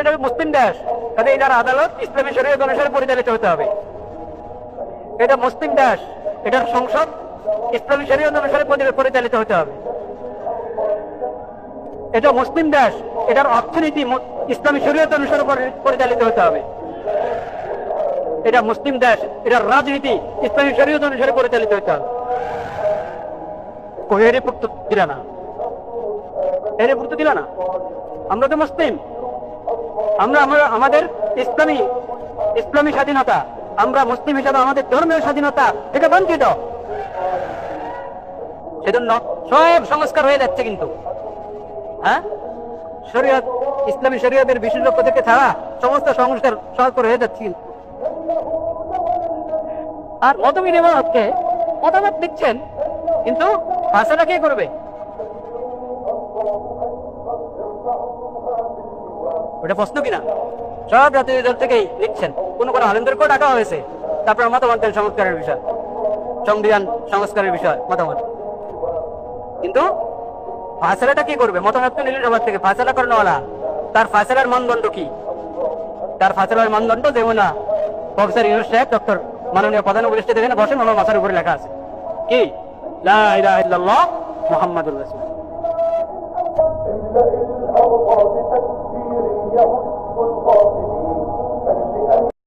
এটা মুসলিম দেশ। কাজে এটার আদালত, ইসলামী শরীয়ত অনুসারে পরিচালিত হতে হবে। এটা মুসলিম দেশ। এটার সংসদ, ইসলামী শরীয়ত অনুসারে পরিচালিত হতে হবে। এটা মুসলিম দেশ। এটার অর্থনীতি ইসলামী শরীয়ত অনুসারে পরিচালিত হতে হবে। এটা মুসলিম দেশ। এটার রাজনীতি, ইসলামী শরীয়ত অনুসারে পরিচালিত হতে হবে। কোহেরে পুক্ত দিল না? এরে পুক্ত দিল না? আমরা তো মুসলিম। আমরা আমরা আমাদের ইসলামী ইসলামী স্বাধীনতা, আমরা মুসলিম হিসাবে আমাদের ধর্মীয় স্বাধীনতা এটা বঞ্চিত। সেজন্য সব সংস্কার হয়ে যাচ্ছে কিন্তু। হ্যাঁ? শরীয়ত, ইসলামী শরীয়তের বিশেষজ্ঞ থেকে ছাড়া সমস্ত সংস্কার সংস্কার হয়ে যাচ্ছে আর মতবির হচ্ছে মতামত দিচ্ছেন, কিন্তু ভাষাটা কে করবে? ওটা প্রশ্ন কিনা? সব জাতীয় দল থেকেই লিখছেন, কোন কোন আলেমদেরকেও ডাকা হয়েছে। তারপর মতামত দেন সংস্কারের বিষয়। সংবিধান সংস্কারের বিষয়, মতামত। কিন্তু ফাঁসলাটা কি করবে? মতামত তো নিল সবার থেকে ফাঁসলা করানোওয়ালা তার ফাঁসলার মানদণ্ড কি? তার ফাঁসলার মানদণ্ড দেব না, প্রফেসর ইউনুস সাহেব, ডক্টর মাননীয় প্রধান উপদেষ্টা দেখেন, বসেন আমার মাথার উপরে লেখা আছে। কি? লা ইলাহা ইল্লাল্লাহ মুহাম্মাদুর Yahoo